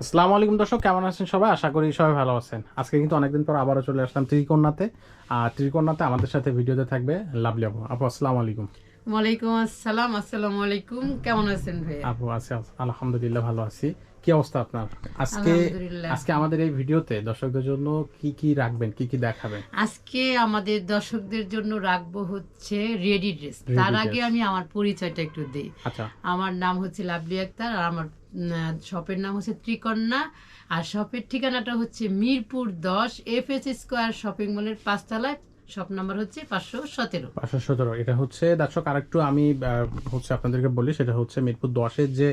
আসসালামু আলাইকুম দর্শক কেমন আছেন সবাই? আশা করি সবাই ভালো আছেন। আজকে কিন্তু অনেকদিন পর আবারও চলে আসলাম ত্রিকোণাতে। আর ত্রিকোণাতে আমাদের সাথে ভিডিওতে থাকবে লাভলি আপু। আপু আসসালামু আলাইকুম। ওয়ালাইকুম আসসালাম আসসালামু আলাইকুম। কেমন আছেন ভাইয়া? আপু আছে আলহামদুলিল্লাহ ভালো আছি। কি অবস্থা আপনার? আজকে আজকে আমাদের এই ভিডিওতে দর্শকদের জন্য কি কি রাখবেন কি কি দেখাবেন? আজকে আমাদের দর্শকদের জন্য রাখব হচ্ছে রেডি ড্রেস। তার আগে আমি আমার পরিচয়টা একটু দিই। আচ্ছা। আমার নাম হচ্ছে লাভলি আক্তার আর আমার শপের নাম হচ্ছে ত্রিকন্যা আর শপের ঠিকানাটা হচ্ছে মিরপুর দশ এফ এস স্কোয়ার শপিং মলের পাঁচতলায়। শপ নাম্বার হচ্ছে পাঁচশো সতেরো। পাঁচশো সতেরো। এটা হচ্ছে দর্শক আরেকটু আমি হচ্ছে আপনাদেরকে বলি সেটা হচ্ছে মিরপুর দশের যে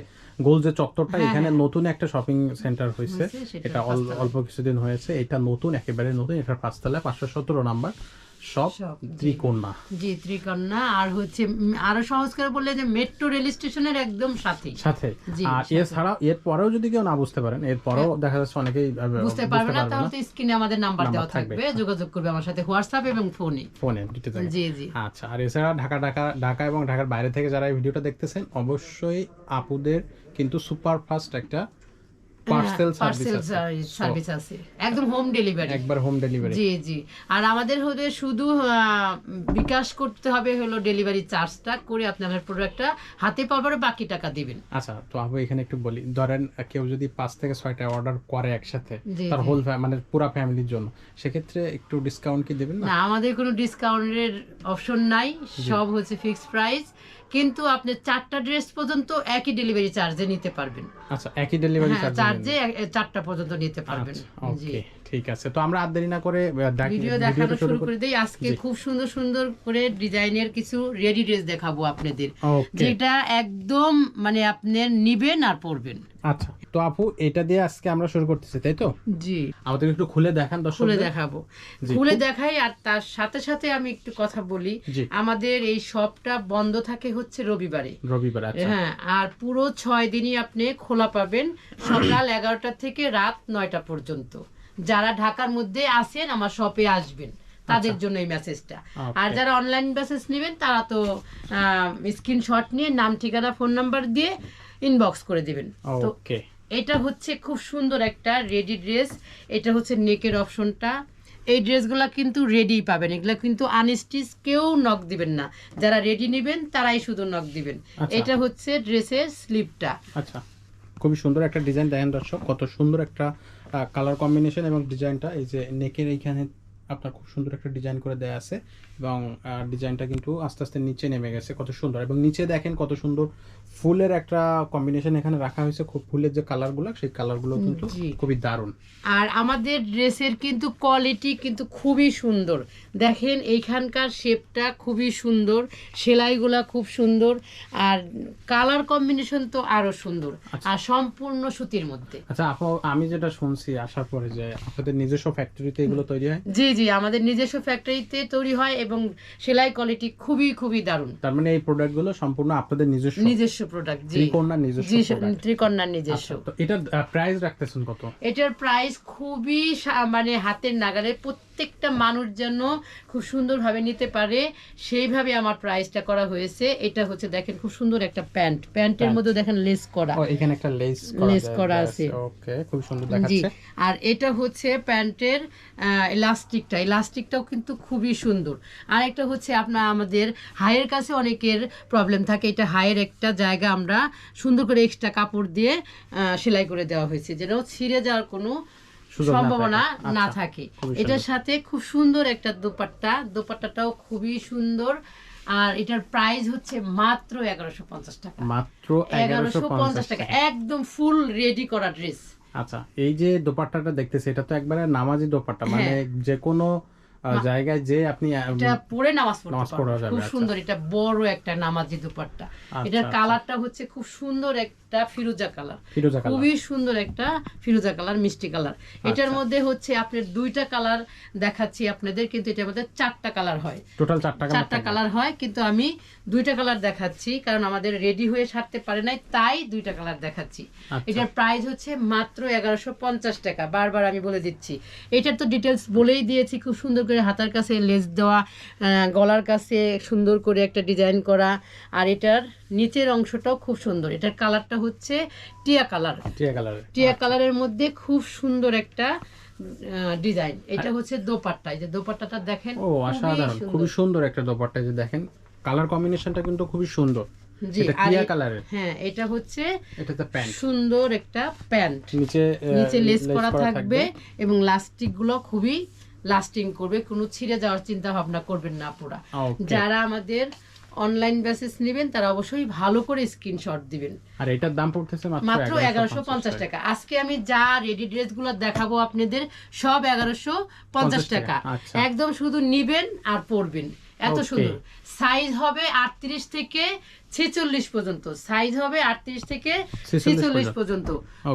গোল যে চত্বরটা হ্যাঁ, এখানে নতুন একটা শপিং সেন্টার হয়েছে। হয়েছে, এটা অল্প কিছুদিন হয়েছে। এটা নতুন একেবারে নতুন এটার পাঁচতলায় পাঁচশো সতেরো নাম্বার সব জি। ত্রিকোণা। আর হচ্ছে আরও সহজ করে বললে যে মেট্রো রেল স্টেশনের একদম সাথে। আর সাথে। এছাড়াও এর পরেও যদি কেউ না বুঝতে পারেন এর পরেও দেখা যাচ্ছে অনেকেই বুঝতে পারবে না তাহলে স্ক্রিনে আমাদের নাম্বার দেওয়া থাকবে। থাকবে। যোগাযোগ করবে আমার সাথে হোয়াটসঅ্যাপ এবং ফোনে ফোনে জি জি। আচ্ছা আর এছাড়া ঢাকা ঢাকা ঢাকা এবং ঢাকার বাইরে থেকে যারা এই ভিডিওটা দেখতেছেন অবশ্যই আপুদের কিন্তু সুপার ফাস্ট একটা পার্সেল সার্ভিস আছে। সার্ভিস আছে। একদম হোম ডেলিভারি একবার হোম ডেলিভারি জি জি। আর আমাদের হলে শুধু বিকাশ করতে হবে হলো ডেলিভারি চার্জটা করে আপনি আপনার প্রোডাক্টটা হাতে পাওয়ার বাকি টাকা দিবেন। আচ্ছা তো আপু এখানে একটু বলি। ধরেন কেউ যদি পাঁচ থেকে ছয়টা অর্ডার করে একসাথে তার হোল মানে পুরো ফ্যামিলির জন্য সেক্ষেত্রে একটু ডিসকাউন্ট কি দেবেন না? আমাদের কোনো ডিসকাউন্টের অপশন নাই। সব হচ্ছে ফিক্সড প্রাইস কিন্তু আপনি চারটা ড্রেস পর্যন্ত একই ডেলিভারি চার্জে নিতে পারবেন। আচ্ছা একই ডেলিভারি হ্যাঁ চার্জে চারটা পর্যন্ত নিতে পারবেন। জি। ওকে ঠিক আছে। তো আমরা আর দেরি না করে ভিডিও দেখানো শুরু করে। দেই। আজকে খুব সুন্দর সুন্দর করে ডিজাইনের কিছু রেডি ড্রেস দেখাবো আপনাদের যেটা একদম মানে আপনার নিবেন আর পরবেন। আচ্ছা তো আপু এটা দিয়ে আজকে আমরা শুরু করতেছি তাই তো? জি। আমাদের একটু খুলে দেখান দর্শক খুলে দেখাবো। খুলে দেখাই আর তার সাথে সাথে আমি একটু কথা বলি। আমাদের এই শপটা বন্ধ থাকে হচ্ছে রবিবারে। রবিবার আচ্ছা। হ্যাঁ আর পুরো ছয় দিনই আপনি খোলা পাবেন। সকাল এগারোটা থেকে রাত নয়টা পর্যন্ত। যারা ঢাকার মধ্যে আসেন আমার শপে আসবেন। তাদের জন্য এই মেসেজটা আর যারা অনলাইন মেসেজ নেবেন তারা তো স্ক্রিনশট নিয়ে নাম ঠিকানা ফোন নাম্বার দিয়ে ইনবক্স করে দিবেন। ওকে এটা হচ্ছে খুব সুন্দর একটা রেডি ড্রেস এটা হচ্ছে নেকের অপশনটা এই ড্রেসগুলো কিন্তু রেডি পাবেন। এগুলো কিন্তু আনস্টিচ কেউ নক দিবেন না। যারা রেডি নেবেন তারাই শুধু নক দিবেন। আচ্ছা। এটা হচ্ছে ড্রেসের স্লিপটা আচ্ছা। খুবই সুন্দর একটা ডিজাইন দেখেন দর্শক, কত সুন্দর একটা কালার কম্বিনেশন এবং ডিজাইনটা এই যে নেকের এইখানে আপনার খুব সুন্দর একটা ডিজাইন করে দেয়া আছে এবং ডিজাইনটা কিন্তু আস্তে আস্তে নিচে নেমে গেছে, কত সুন্দর। এবং নিচে দেখেন কত সুন্দর ফুলের একটা কম্বিনেশন এখানে রাখা হয়েছে। খুব ফুলের যে কালারগুলো সেই কালারগুলো কিন্তু খুবই দারুণ। আর আমাদের ড্রেসের কিন্তু কোয়ালিটি কিন্তু খুবই সুন্দর। দেখেন এইখানকার শেপটা খুবই সুন্দর সেলাইগুলা খুব সুন্দর আর কালার কম্বিনেশন তো আরও সুন্দর। আর সম্পূর্ণ সুতির মধ্যে। আচ্ছা আপু আমি যেটা শুনছি আসার পরে যে আপনাদের নিজস্ব ফ্যাক্টরিতে এগুলো তৈরি হয়? জি জি আমাদের নিজস্ব ফ্যাক্টরিতে তৈরি হয় এবং সেলাই কোয়ালিটি খুবই খুবই দারুণ। তার মানে এই প্রোডাক্টগুলো সম্পূর্ণ আপনাদের নিজস্ব? নিজস্ব প্রোডাক্ট জি। ত্রিকোণার নিজস্ব। ত্রিকন্যার নিজস্ব। এটা এটার প্রাইস রাখতেছেন কত? এটার প্রাইস খুবই মানে হাতের নাগালে প্রত্যেকটা মানুষ যেন খুব সুন্দরভাবে নিতে পারে সেইভাবে আমার প্রাইসটা করা হয়েছে। এটা হচ্ছে দেখেন খুব সুন্দর একটা প্যান্ট। প্যান্টের। মধ্যে দেখেন লেস করা। এখানে একটা লেস Lace করা আছে। ওকে খুব সুন্দর দেখাচ্ছে। আর এটা হচ্ছে প্যান্টের ইলাস্টিকটা ইলাস্টিকটাও কিন্তু খুবই সুন্দর। আর একটা হচ্ছে আপনার আমাদের হায়ের কাছে অনেকের প্রবলেম থাকে। এটা হায়ের একটা জায়গা আমরা সুন্দর করে এক্সট্রা কাপড় দিয়ে সেলাই করে দেওয়া হয়েছে। যেন ছিঁড়ে যাওয়ার কোনো সম্ভাবনা। না আচ্ছা, থাকে এটার সাথে খুব সুন্দর একটা দোপাট্টা দোপাট্টাটাও খুবই সুন্দর আর এটার প্রাইস হচ্ছে মাত্র এগারোশো পঞ্চাশ টাকা মাত্র এগারোশো পঞ্চাশ টাকা একদম ফুল রেডি করা ড্রেস আচ্ছা এই যে দোপাট্টাটা দেখতেছি এটা তো একবারে নামাজি দোপাট্টা মানে হ্যাঁ। যে কোনো জায়গায় যে আপনি এটা পরে নামাজ পড়তে পারবেন। খুব আচ্ছা। সুন্দর এটা বড় একটা নামাজি দুপাট্টা আচ্ছা, এটার আচ্ছা। কালারটা হচ্ছে খুব সুন্দর একটা ফিরোজা কালার। ফিরোজা কালার। খুবই সুন্দর একটা ফিরোজা কালার মিষ্টি কালার। এটার আচ্ছা। মধ্যে হচ্ছে আপনার দুইটা কালার দেখাচ্ছি আপনাদের কিন্তু এটার মধ্যে চারটা কালার হয়। টোটাল চার টাকা চারটা কালার হয় কিন্তু আমি দুইটা কালার দেখাচ্ছি কারণ আমাদের রেডি হয়ে সারতে পারে নাই তাই দুইটা কালার দেখাচ্ছি। আচ্ছা। এটার প্রাইস হচ্ছে মাত্র এগারোশো পঞ্চাশ টাকা। বারবার আমি বলে দিচ্ছি। এটার তো ডিটেলস বলেই দিয়েছি খুব সুন্দর করে হাতার কাছে লেস দেওয়া আহ, গলার কাছে সুন্দর করে একটা ডিজাইন করা আর এটার নিচের অংশটাও খুব সুন্দর। এটার কালারটা হচ্ছে টিয়া কালার। টিয়া কালারের টিয়া কালারের মধ্যে খুব সুন্দর একটা ডিজাইন। এটা হচ্ছে দোপাট্টা। এই যে দোপাট্টাটা দেখেন ও অসাধারণ। খুবই সুন্দর একটা দোপাট্টা যে দেখেন। কালার কম্বিনেশনটা কিন্তু খুবই সুন্দর। জি টিয়া কালারের। হ্যাঁ এটা হচ্ছে এটাতে প্যান্ট। সুন্দর একটা প্যান্ট। নিচে নিচে লেস করা থাকবে এবং লাস্টিকগুলো খুবই লাস্টিং করবে। কোনো ছিঁড়ে যাওয়ার চিন্তা ভাবনা করবেন না পুরা। যারা আমাদের অনলাইন বেসিস নেবেন তারা অবশ্যই ভালো করে স্ক্রিনশট দিবেন। আর এটার দাম পড়তেছে মাত্র মাত্র এগারোশো পঞ্চাশ টাকা। আজকে আমি যা রেডি ড্রেসগুলো দেখাবো আপনাদের সব এগারোশো পঞ্চাশ টাকা, টাকা। আচ্ছা। একদম শুধু নিবেন আর পরবেন। এত সুন্দর। সাইজ হবে আটত্রিশ থেকে ছেচল্লিশ পর্যন্ত। সাইজ হবে আটত্রিশ থেকে ছেচল্লিশ পর্যন্ত।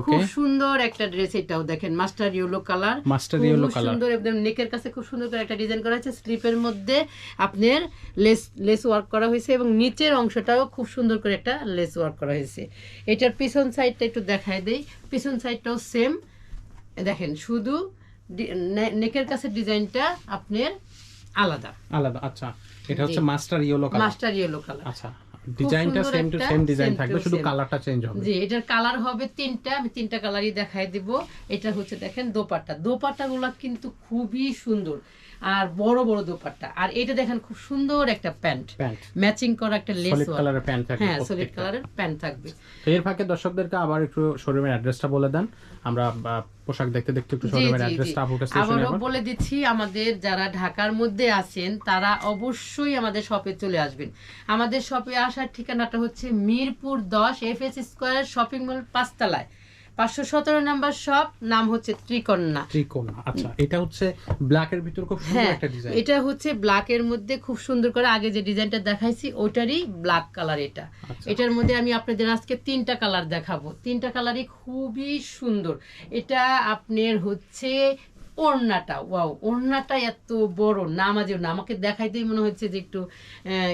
খুব সুন্দর একটা ড্রেস এটাও দেখেন mustard yellow colour Mustard yellow colour। সুন্দর একদম নেকের কাছে খুব সুন্দর করে একটা ডিজাইন করা হয়েছে। স্লিপের মধ্যে আপনার লেস লেস ওয়ার্ক করা হয়েছে এবং নিচের অংশটাও খুব সুন্দর করে একটা লেস ওয়ার্ক করা হয়েছে। এটার পিছন সাইডটা একটু দেখায় দেই। পিছন সাইডটাও সেম দেখেন শুধু নেকের কাছে ডিজাইনটা আপনার আলাদা। আলাদা আচ্ছা। এটা হচ্ছে mustard yellow colour mustard yellow colour আচ্ছা ডিজাইনটা সেম টু সেম ডিজাইন থাকবে শুধু কালারটা চেঞ্জ হবে। জি এটার কালার হবে তিনটা আমি তিনটা কালারই দেখাই দিব। এটা হচ্ছে দেখেন দোপাট্টা। দোপাট্টাগুলো কিন্তু খুবই সুন্দর। আর বড় বড় দোপাট্টা। আর এটা দেখেন খুব সুন্দর একটা প্যান্ট। ম্যাচিং করা একটা লেস সলিড কালারের প্যান্ট থাকবে হ্যাঁ সলিড কালারের প্যান্ট থাকবে। এর ফাঁকে দর্শকদেরকে আবার একটু শোরুমের অ্যাড্রেসটা বলে দেন। আমরা পোশাক দেখতে দেখতে একটু শোরুমের অ্যাড্রেসটা আপুর কাছে আবারও বলে দিচ্ছি আমাদের যারা ঢাকার মধ্যে আছেন তারা অবশ্যই আমাদের শপে চলে আসবেন। আমাদের শপে আসার ঠিকানাটা হচ্ছে মিরপুর দশ F S square shopping mall পাঁচতলায়। পাঁচশো সতেরো নাম্বার শপ নাম হচ্ছে ত্রিকন্যা ত্রিকন্যা আচ্ছা এটা হচ্ছে ব্ল্যাকের ভিতর খুব সুন্দর হ্যাঁ একটা ডিজাইন এটা হচ্ছে ব্ল্যাকের মধ্যে খুব সুন্দর করে আগে যে ডিজাইনটা দেখাইছি ওটারই ব্ল্যাক কালার এটা। আচ্ছা। এটার মধ্যে আমি আপনাদের আজকে তিনটা কালার দেখাবো। তিনটা কালারই খুবই সুন্দর। এটা আপনার হচ্ছে ওড়নাটা ওয়াও ওড়নাটা এত বড় নামাজেও না আমাকে দেখাইতেই মনে হচ্ছে যে একটু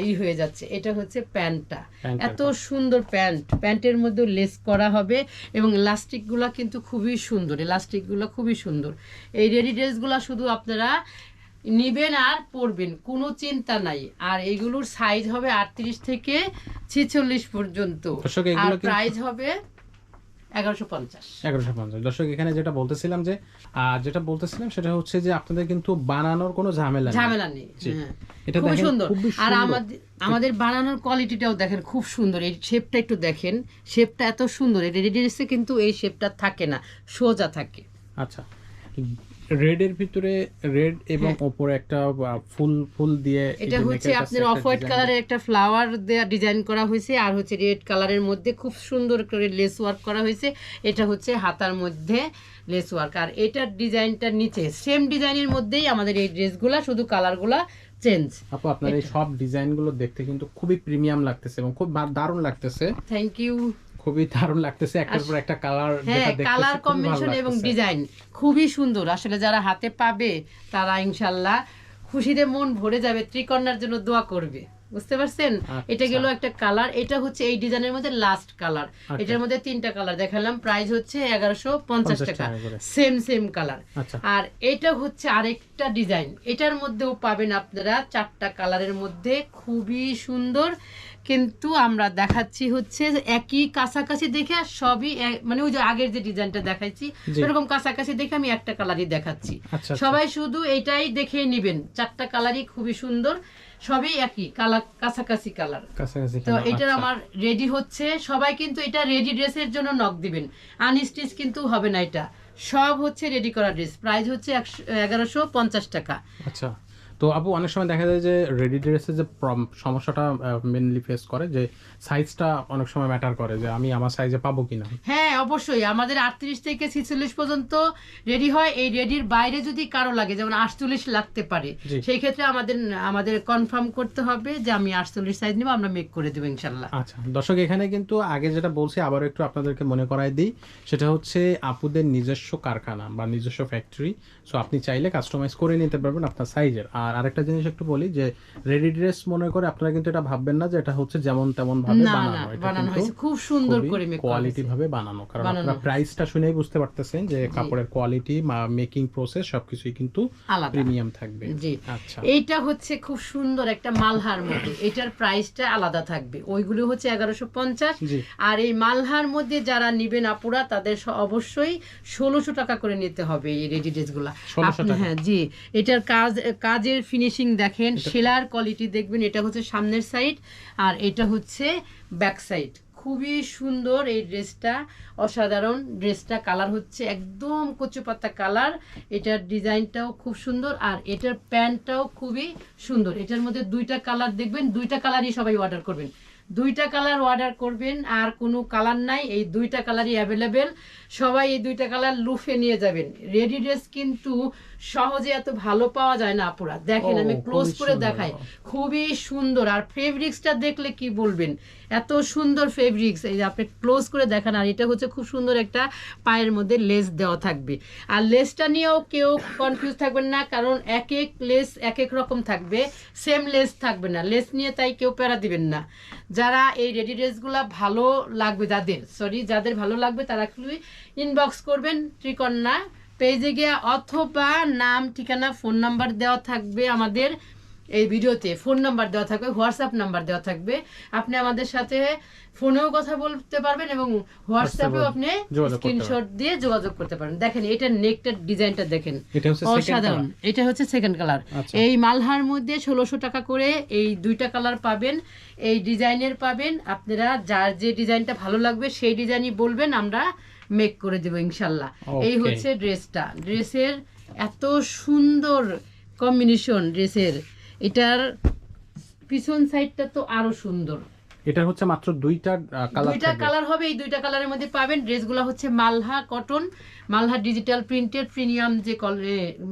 ই হয়ে যাচ্ছে। এটা হচ্ছে প্যান্টটা। এত সুন্দর প্যান্ট। প্যান্টের মধ্যে লেস করা হবে এবং ইলাস্টিকগুলো কিন্তু খুবই সুন্দর ইলাস্টিকগুলো খুবই সুন্দর। এই রেডি ড্রেসগুলো শুধু আপনারা নিবেন আর পরবেন কোনো চিন্তা নাই। আর এগুলোর সাইজ হবে আটত্রিশ থেকে ছেচল্লিশ পর্যন্ত। আর প্রাইস হবে এগারোশো পঞ্চাশ। দর্শক এখানে যেটা বলতেছিলাম যে যেটা বলতেছিলাম সেটা হচ্ছে যে আপনাদের কিন্তু বানানোর কোনো ঝামেলা ঝামেলা নেই হ্যাঁ। এটা খুব সুন্দর। আর আমাদের আমাদের বানানোর কোয়ালিটিটাও দেখেন খুব সুন্দর। এই শেপটা একটু দেখেন। শেপটা এত সুন্দর এই রেডি ড্রেসে কিন্তু এই শেপটা থাকে না সোজা থাকে। আচ্ছা। রেড এর ভিতরে রেড এবং ওপরে একটা ফুল ফুল দিয়ে এটা হচ্ছে আপনার অফ হোয়াইট কালারের একটা ফ্লাওয়ার দেওয়া ডিজাইন করা হয়েছে আর হচ্ছে রেড কালারের মধ্যে খুব সুন্দর করে লেস ওয়ার্ক করা হয়েছে। এটা হচ্ছে হাতার মধ্যে লেস ওয়ার্ক আর এটার ডিজাইনটা নিচে। সেম ডিজাইনের মধ্যেই আমাদের এই ড্রেসগুলা শুধু কালারগুলা চেঞ্জ আপু আপনার এই সব ডিজাইনগুলো দেখতে কিন্তু খুবই প্রিমিয়াম লাগতেছে এবং খুব দারুণ লাগতেছে। থ্যাংক ইউ খুবই দারুণ লাগতেছে। একটার পর একটা কালার হ্যাঁ কালার কম্বিনেশন এবং ডিজাইন খুবই সুন্দর। আসলে যারা হাতে পাবে তারা ইনশাল্লাহ খুশিতে মন ভরে যাবে ত্রিকন্যার জন্য দোয়া করবে। বুঝতে পারছেন? আচ্ছা। এটা গেল একটা কালার এটা হচ্ছে এই ডিজাইনের মধ্যে লাস্ট কালার আচ্ছা। এটার মধ্যে তিনটা কালার দেখালাম। প্রাইস হচ্ছে এগারোশো পঞ্চাশ টাকা। সেম সেম কালার আর এটা হচ্ছে আরেকটা ডিজাইন এটার মধ্যেও পাবেন আপনারা চারটা কালারের মধ্যে। খুবই সুন্দর। কিন্তু আমরা দেখাচ্ছি হচ্ছে একই কাছাকাছি দেখে আর সবই মানে ওই যে আগের যে ডিজাইনটা দেখাচ্ছি জি। এরকম কাছাকাছি দেখে আমি একটা কালারই দেখাচ্ছি। আচ্ছা সবাই শুধু এটাই দেখে নিবেন। চারটা কালারই খুবই সুন্দর। সবই একই কালার কাছাকাছি কালার। তো এটা এটার আচ্ছা। আমার রেডি হচ্ছে। সবাই কিন্তু এটা রেডি ড্রেসের জন্য নক দিবেন। আনস্টিচ কিন্তু হবে না এটা। সব হচ্ছে রেডি করা ড্রেস প্রাইস হচ্ছে একশো এগারোশো পঞ্চাশ টাকা। আচ্ছা। তো আপু অনেক সময় দেখা যায় যে রেডি ড্রেসের যে সমস্যাটা মেনলি ফেস করে যে সাইজটা অনেক সময় ম্যাটার করে যে আমি আমার সাইজে পাবো কিনা। হ্যাঁ অবশ্যই। আমাদের আটত্রিশ থেকে ছিচল্লিশ পর্যন্ত রেডি হয়। এই রেডির বাইরে যদি কারও লাগে যেমন আটচল্লিশ লাগতে পারে। সেই ক্ষেত্রে আমাদের আমাদের কনফার্ম করতে হবে যে আমি আটচল্লিশ সাইজ নিব আমরা মেক করে দেবো ইনশাল্লাহ। আচ্ছা দর্শক এখানে কিন্তু আগে যেটা বলছি আবার একটু আপনাদেরকে মনে করাই দিই সেটা হচ্ছে আপুদের নিজস্ব কারখানা বা নিজস্ব ফ্যাক্টরি সো আপনি চাইলে কাস্টমাইজ করে নিতে পারবেন আপনার সাইজের আর আর আরেকটা জিনিস একটু বলি যে রেডি ড্রেস মনে করে আপনারা কিন্তু এটা ভাববেন না যে এটা হচ্ছে যেমন তেমন ভাবে বানানো। এটা কিন্তু খুব সুন্দর করে মেক কোয়ালিটি ভাবে বানানো। কারণ আপনারা প্রাইসটা শুনেই বুঝতে পারতেছেন যে কাপড়ের কোয়ালিটি মেকিং প্রসেস সবকিছুই কিন্তু প্রিমিয়াম থাকবে। জি। আচ্ছা। এইটা হচ্ছে খুব সুন্দর একটা মালহার মধ্যে। এটার প্রাইসটা আলাদা থাকবে। ওইগুলো হচ্ছে এগারোশো পঞ্চাশ। আর এই মালহার মধ্যে যারা নিবেন আপুরা তাদের অবশ্যই ষোলোশো টাকা করে নিতে হবে এই রেডি ড্রেসগুলা 1600 আপনি টাকা। হ্যাঁ জি। এটার কাজ কাজের ফিনিশিং দেখেন সেলার কোয়ালিটি দেখবেন এটা হচ্ছে সামনের সাইড আর এটা হচ্ছে ব্যাক সাইড খুবই সুন্দর এই ড্রেসটা অসাধারণ ড্রেসটা কালার হচ্ছে একদম কচু পাতা কালার এটার ডিজাইনটাও খুব সুন্দর আর এটার প্যান্টটাও খুবই সুন্দর। এটার মধ্যে দুইটা কালার দেখবেন দুইটা কালারই সবাই অর্ডার করবেন। দুইটা কালার অর্ডার করবেন আর কোনো কালার নাই এই দুইটা কালারই অ্যাভেলেবেল সবাই এই দুইটা কালার লুফে নিয়ে যাবেন। রেডি ড্রেস কিন্তু সহজে এত ভালো পাওয়া যায় না আপুরা। দেখেন আমি ক্লোজ করে দেখাই। খুবই সুন্দর। আর ফেব্রিক্সটা দেখলে কি বলবেন? এত সুন্দর ফেব্রিক্স এই যে আপনি ক্লোজ করে দেখান আর এটা হচ্ছে খুব সুন্দর একটা পায়ের মধ্যে লেস দেওয়া থাকবে। আর লেসটা নিয়েও কেউ কনফিউজ থাকবেন না কারণ এক এক লেস এক এক রকম থাকবে। সেম লেস থাকবে না। লেস নিয়ে তাই কেউ প্যারা দিবেন না। যারা এই রেডি ড্রেসগুলো ভালো লাগবে যাদের সরি যাদের ভালো লাগবে তারা ইনবক্স করবেন। ত্রিকন্যা পেজে গিয়ে অথবা নাম ঠিকানা ফোন নাম্বার দেওয়া থাকবে আমাদের এই ভিডিওতে। ফোন নাম্বার দেওয়া থাকবে হোয়াটসঅ্যাপ নাম্বার দেওয়া থাকবে। আপনি আমাদের সাথে ফোনেও কথা বলতে পারবেন এবং হোয়াটসঅ্যাপেও আপনি স্ক্রিনশট দিয়ে যোগাযোগ করতে পারেন। দেখেন এটা নেকটার ডিজাইনটা দেখেন। অসাধারণ। এটা হচ্ছে সেকেন্ড কালার আচ্ছা। এই মালহার মধ্যে ষোলোশো টাকা করে এই দুইটা কালার পাবেন। এই ডিজাইনের পাবেন। আপনারা যার যে ডিজাইনটা ভালো লাগবে সেই ডিজাইনই বলবেন। আমরা মেক করে দেবো ইনশাল্লাহ। এই হচ্ছে ড্রেসটা। ড্রেসের এত সুন্দর কম্বিনেশন ড্রেসের। এটার পিছন সাইডটা তো আরও সুন্দর। এটা হচ্ছে মাত্র দুইটা কালার দুইটা কালার হবে এই দুইটা কালারের মধ্যে পাবেন। ড্রেসগুলো হচ্ছে মালহা কটন মালহা ডিজিটাল প্রিন্টেড প্রিমিয়াম যে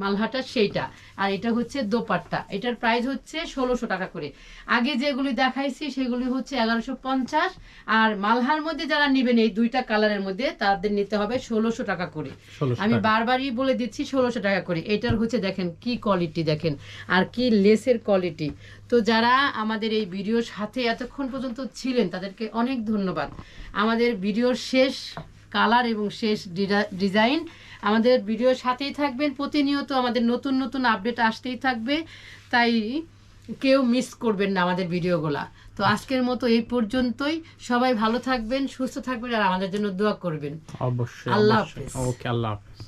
মালহাটা সেইটা। আর এটা হচ্ছে দোপাট্টা। এটার প্রাইস হচ্ছে ষোলোশো টাকা করে। আগে যেগুলি দেখাইছি সেগুলি হচ্ছে এগারোশো পঞ্চাশ। আর মালহার মধ্যে যারা নেবেন এই দুইটা কালারের মধ্যে তাদের নিতে হবে ষোলোশো টাকা করে। আমি বারবারই বলে দিচ্ছি ষোলোশো টাকা করে। এটার হচ্ছে দেখেন কি কোয়ালিটি দেখেন। আর কি লেসের কোয়ালিটি তো যারা আমাদের এই ভিডিওর সাথে এতক্ষণ পর্যন্ত ছিলেন তাদেরকে অনেক ধন্যবাদ। আমাদের ভিডিওর শেষ কালার এবং শেষ ডিজাইন আমাদের ভিডিওর সাথেই থাকবেন। প্রতিনিয়ত আমাদের নতুন নতুন আপডেট আসতেই থাকবে। তাই কেউ মিস করবেন না আমাদের ভিডিওগুলা। তো আজকের মতো এই পর্যন্তই। সবাই ভালো থাকবেন সুস্থ থাকবেন আর আমাদের জন্য দোয়া করবেন। অবশ্যই আল্লাহ হাফেজ। ওকে আল্লাহ হাফেজ।